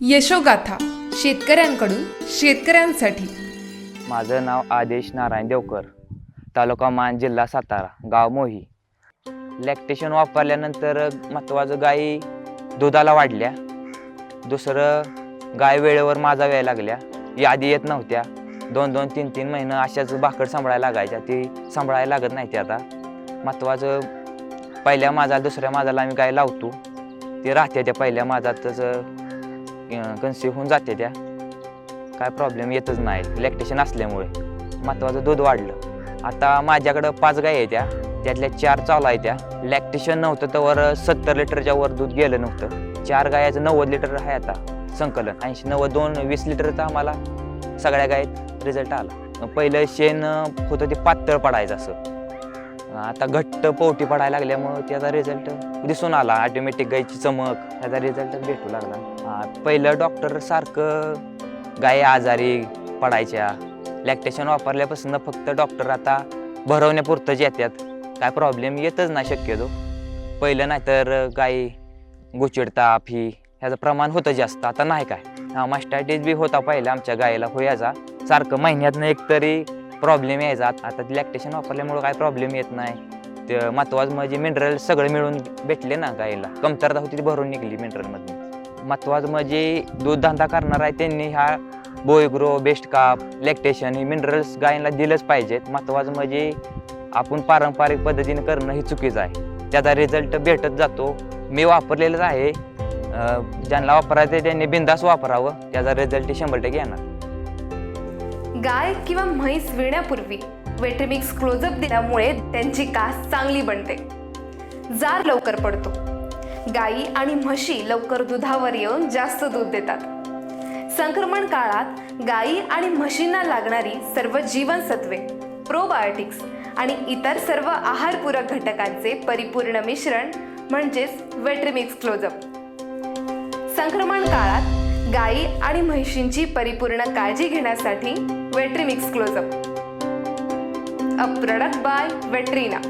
यशोगाथा शेतकऱ्यांकडून शेतकऱ्यांसाठी. माझं नाव आदेश नारायण देवकर तालुका मान जिल्हा सातारा गाव मोही. लॅक्टेशन वापरल्यानंतर महत्त्वाचं गायी दुधाला वाढल्या. दुसरं गाय वेळेवर माझा व्यायला लागल्या. यादी येत नव्हत्या. दोन दोन तीन तीन महिनं अशाच भाकड सांभाळायला लागायच्या. ती सांभाळायला लागत नाही ते आता. महत्त्वाचं पहिल्या माझा दुसऱ्या माझाला आम्ही गाय लावतो. ते राहते त्या पहिल्या माझातच कन्सिव्ह होऊन जाते त्या. काय प्रॉब्लेम येतच नाही. लॅक्टेशन असल्यामुळे. महत्त्वाचं दूध वाढलं. आता माझ्याकडं पाच गाय आहे त्या. त्यातल्या चार चालू आहे त्या. लॅक्टेशन नव्हतं तर सत्तर लिटरच्या वर दूध गेलं नव्हतं. चार गायाचं नव्वद लिटर आहे आता संकलन. ऐंशी नव्वद दोन वीस लिटरचं आम्हाला सगळ्या गायत रिझल्ट आला. पहिलं शेण होतं ते पातळ पडायचं असं. आता घट्ट पोटी पडायला लागल्यामुळं त्याचा रिझल्ट दिसून आला. ऑटोमॅटिक गायची चमक त्याचा रिझल्ट भेटू लागला. पहिलं डॉक्टर सारखं गाय आजारी पडायच्या. लॅक्टेशन वापरल्यापासून फक्त डॉक्टर आता भरवण्यापुरतंच येतात काय प्रॉब्लेम येतच नाही शक्यतो. पहिलं नाही तर गाय गुचिड ताप ही ह्याचं प्रमाण होतं जास्त. आता नाही काय. हा मास्टायटिस बी होता पहिला आमच्या गायीला होयाचा सारखं महिन्यातनं एक तरी प्रॉब्लेम यायचा. आता लॅक्टेशन वापरल्यामुळं काय प्रॉब्लेम येत नाही. ते महत्वाचं म्हणजे मिनरल सगळे मिळून भेटले ना गायला कमतरता होती ती भरून निघली मिनरलमधून मातवाज म्हणजे दूध धंदा करणार आहे त्यांनी ह्या बोयग्रो बेस्ट काप लॅक्टेशन हे मिनरल्स गायला दिलंच पाहिजेत. मातवाज म्हणजे आपण पारंपरिक पद्धतीने करणं हे चुकीचं आहे. त्याचा रिझल्ट भेटत जातो. मी वापरलेलंच आहे. ज्यांना वापरायचं त्यांनी बिंदास वापरावं. त्याचा रिझल्ट शंभर टक्के येणार. गाय किंवा म्हैस विण्यापूर्वी वेट्रिमिक्स क्लोजअप दिल्यामुळे त्यांची कास चांगली बनते. जार लवकर पडतो. गायी आणि म्हशी लवकर दुधावर येऊन जास्त दूध देतात. संक्रमण काळात गायी आणि म्हशींना लागणारी सर्व जीवनसत्वे प्रोबायोटिक्स आणि इतर सर्व आहारपूरक घटकांचे परिपूर्ण मिश्रण म्हणजेच वेट्रिमिक्स क्लोजअप संक्रमण काळात गायी आणि म्हशींची परिपूर्ण काळजी घेण्यासाठी Vetrimix closeup a product by Vetrina